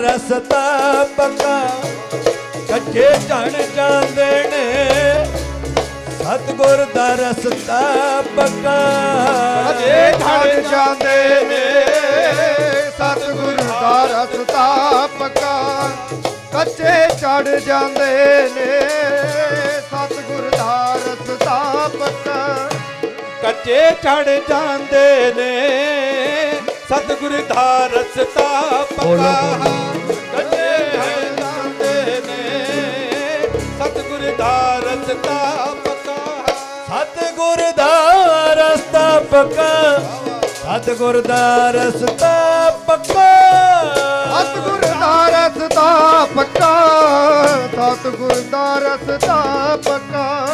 ਰਸਤਾ ਪੱਕਾ, ਕੱਚੇ ਝਣ ਜਾਂਦੇ ਨੇ। ਸਤਗੁਰ ਦਾ ਰਸਤਾ ਪੱਕਾ। ਅਜੇ ਧੜ ਜਾਂਦੇ ਨੇ। ਸਤਿਗੁਰ ਦਾ ਰਸਤਾ ਪੱਕਾ, ਕੱਚੇ ਚੜ ਜਾਂਦੇ ਨੇ। ਸਤਿਗੁਰ ਦਾ ਰਸਤਾ ਪੱਕਾ, ਕੱਚੇ ਚੜ ਜਾਂਦੇ ਨੇ। ਸਤਿਗੁਰ ਦਾ ਰਸਤਾ ਬੋਲੋ, ਨੇ। ਸਤਿਗੁਰ ਦਾ ਰਸਤਾ ਪੱਕਾ ਸਤਗੁਰ ਦਾ ਰਸਤਾ ਪੱਕਾ। ਸਤਗੁਰ ਦਾ ਰਸਤਾ ਪੱਕਾ। ਸਤਿਗੁਰ ਦਾ ਰਸਤਾ ਪੱਕਾ। ਸਤਿਗੁਰ ਦਾ ਰਸਤਾ ਪੱਕਾ।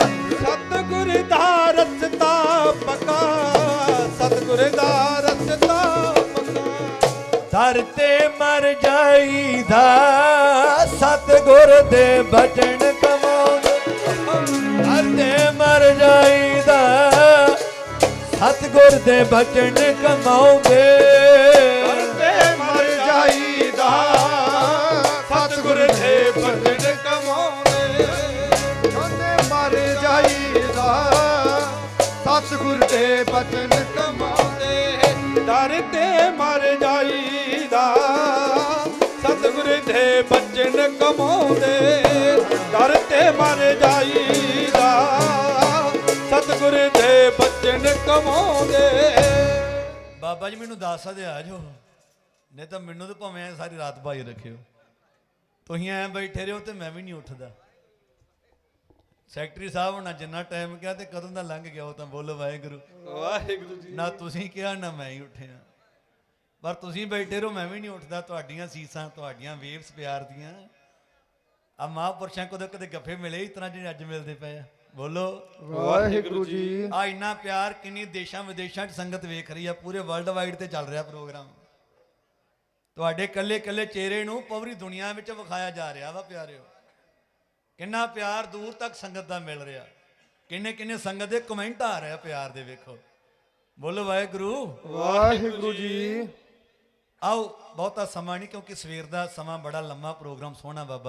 ਸਤਿਗੁਰ ਦਾ ਰਸਤਾ ਦਰ ਤੇ ਮਰ ਜਾਈਦਾ। ਸਤਗੁਰ ਦੇ ਬਚਨ ਕਮਾਉਂਦੇ ਦਰ ਤੇ ਮਰ ਜਾਈਦਾ। ਸਤਗੁਰ ਦੇ ਬਚਨ ਕਮਾਉਂਦੇ ਤੇ ਮਰ ਜਾਈਦਾ। ਸਤਿਗੁਰ ਦੇ ਬਚਨ ਕਮਾਉਂਦੇ ਉਹਨੇ ਮਰ ਜਾਈਦਾ। ਸਤਿਗੁਰ ਦੇ ਬਚਨ ਕਮਾਉਂਦੇ ਦਰ ਤੇ ਮਰ ਜਾ ਦੇ ਬਚਨ ਕਮਾਉਂਦੇ ਦਰ ਤੇ ਮਰ ਜਾਈਦਾ। ਸਤਿਗੁਰ ਦੇ ਬਚਨ ਕਮਾਉਂਦੇ। ਬਾਬਾ ਜੀ ਮੈਨੂੰ ਦੱਸ ਸਕਦੇ ਆ ਜੋ ਨਹੀਂ ਤਾਂ ਮੈਨੂੰ ਤਾਂ ਭਾਵੇਂ ਸਾਰੀ ਰਾਤ ਭਾਈ ਰੱਖਿਓ। ਤੁਸੀਂ ਐਂ ਬੈਠੇ ਰਹੋ ਤੇ ਮੈਂ ਵੀ ਨਹੀਂ ਉੱਠਦਾ। ਸੈਕਟਰੀ ਸਾਹਿਬ ਹੁਣਾਂ ਜਿੰਨਾ ਟਾਈਮ ਕਿਹਾ ਤੇ ਕਦੋਂ ਦਾ ਲੰਘ ਗਿਆ ਉਹ ਤਾਂ ਬੋਲੋ ਵਾਹਿਗੁਰੂ। ਵਾਹਿਗੁਰੂ ਜੀ। ਨਾ ਤੁਸੀਂ ਕਿਹਾ ਨਾ ਮੈਂ ਹੀ ਉੱਠਿਆ। ਪਰ ਤੁਸੀਂ ਬੈਠੇ ਰਹੋ ਮੈਂ ਵੀ ਨਹੀਂ ਉੱਠਦਾ। ਤੁਹਾਡੀਆਂ ਸੀਸਾਂ ਤੁਹਾਡੀਆਂ ਵੇਵਸ ਪਿਆਰ ਦੀਆਂ। ਆ ਮਹਾਂਪੁਰਸ਼ਾਂ ਕੋਲ ਕਦੇ ਗੱਫੇ ਮਿਲੇ ਇਸ ਤਰ੍ਹਾਂ ਜਿਹੜੇ ਅੱਜ ਮਿਲਦੇ ਪਏ ਆ। ਬੋਲੋ। ਵਾਹਿਗੁਰੂ ਜੀ। ਆ ਇੰਨਾ ਪਿਆਰ ਕਿੰਨੀ ਦੇਸ਼ਾਂ ਵਿਦੇਸ਼ਾਂ 'ਚ ਸੰਗਤ ਵੇਖ ਰਹੀ ਆ। ਪੂਰੇ ਵਰਲਡ ਵਾਈਡ ਤੇ ਚੱਲ ਰਿਹਾ ਪ੍ਰੋਗਰਾਮ। ਤੁਹਾਡੇ ਕੱਲੇ ਕੱਲੇ ਚਿਹਰੇ ਨੂੰ ਪੂਰੀ ਦੁਨੀਆ ਵਿੱਚ ਵਿਖਾਇਆ ਜਾ ਰਿਹਾ ਵਾ ਪਿਆਰਿਓ। ਕਿੰਨਾ ਪਿਆਰ ਦੂਰ ਤੱਕ ਸੰਗਤ ਦਾ ਮਿਲ ਰਿਹਾ। ਕਿੰਨੇ ਕਿੰਨੇ ਸੰਗਤ ਦੇ ਕਮੈਂਟ ਆ ਰਹੇ ਪਿਆਰ ਦੇ ਵੇਖੋ। ਬੋਲੋ ਵਾਹਿਗੁਰੂ। ਵਾਹਿਗੁਰੂ ਜੀ। ਆਓ ਬਹੁਤਾ ਸਮਾਂ ਨਹੀਂ ਕਿਉਂਕਿ ਸਵੇਰ ਦਾ ਸਮਾਂ ਬੜਾ ਲੰਮਾ ਪ੍ਰੋਗਰਾਮ ਸੋਹਣਾ ਬਾਬਾ